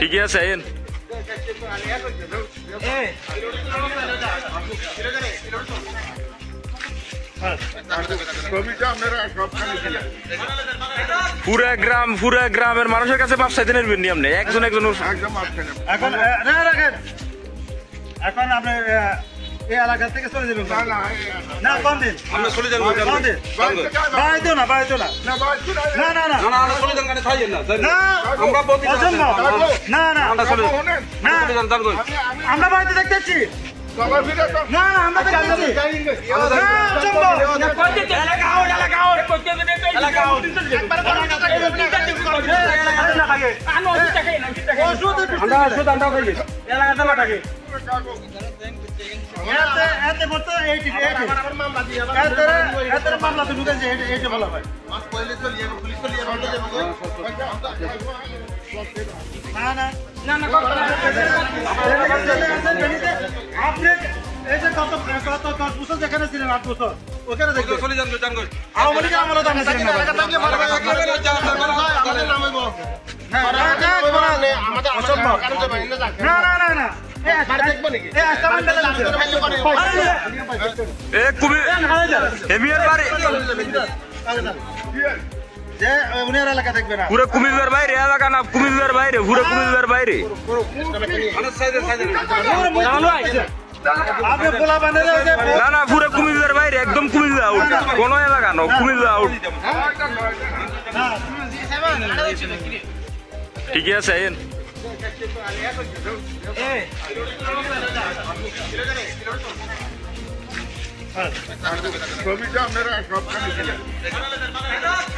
ঠিকই আছে আইন পুরা গ্রাম পুরা গ্রামের মানুষের কাছে মাপ চাইতে নেবেন নি আপনি? একজন একজন। এখন রাখেন। এই এলাকা থেকে চলে যাবেন না না না কম দিন আমরা চলে যাবো কম দিন বাড়াইতো না বাড়াইতো না না বাড়ছি না না না না না না আমরা চলে যান কানে থাইয়েন না না আমরা বলতে অসম্ভব না না আমরা চলে যান শোনেন না চলে যান জান কই আমি আমি আমরা বাড়িতে দেখতেছি সবার ফিরে তো না না আমরা দেখতেছি না অসম্ভব আমরা শুধু আমরা খাইয়ে এতে এতে আপনি এই যে কত কত দশ বছর যেখানে ছিলেন আট বছর ওখানে দেখবেন চলে যান জান কই আওয়ামী লীগের আমলে তো আপনি ছিলেন না হ্যাঁ, না, না, না, অসম্ভব। না, না, না, না। এই একটা- এই একটা মামলা লাগছে। এ কুমির হেমিয়ার বাড়ি যে উনিয়ার এলাকা দেখবে না পুরো কুমিল্লার বাইরে এলাকা না কুমিল্লার বাইরে পুরো কুমিল্লার বাইরে না না পুরো কুমিল্লার বাইরে একদম কুমিল্লা আউট কোন এলাকা না কুমিল্লা আউট ঠিকই আছে আইন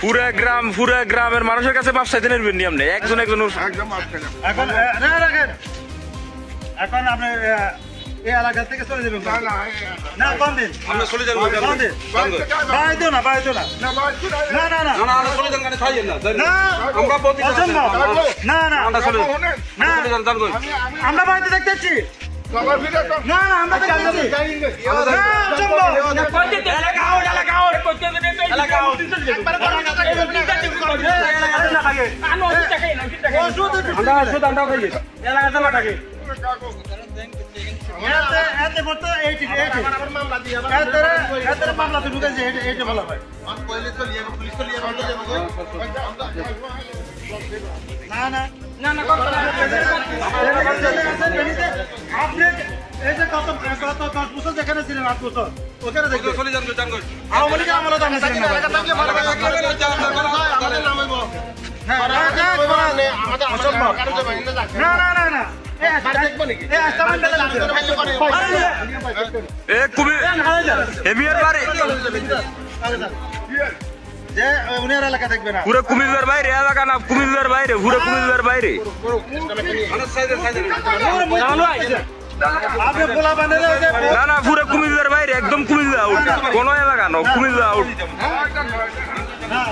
পুরা গ্রাম পুরা গ্রামের মানুষের কাছে মাপ চাইতে নেবেন নি আপনি একজন একজন এখন এখন আপনি এই এলাকা থেকে চলে যাবেন না না না কম দিন আমরা চলে যাব দিন বাড়ছি না। না না। না না। না না না। না না আমরা চলে যান না না আমরা বলতে না। না আমরা চলে না বাড়িতে দেখতেছি না আমরা দেখতেছি মামলা তো ঢুকেছে এইটি ভালো হয় না না আপনি এই যে কত কত দশ বছর যেখানে ছিলেন আট বছর ওখানে দেখবেন আওয়ামী লীগের আমলে তো আপনি যে উনিয়ার এলাকা দেখবে না পুরো কুমিল্লার বাইরে এলাকা না না না পুরো কুমিল্লার বাইরে একদম কুমিল্লা আউট কোন এলাকা না কুমিল্লা আউট না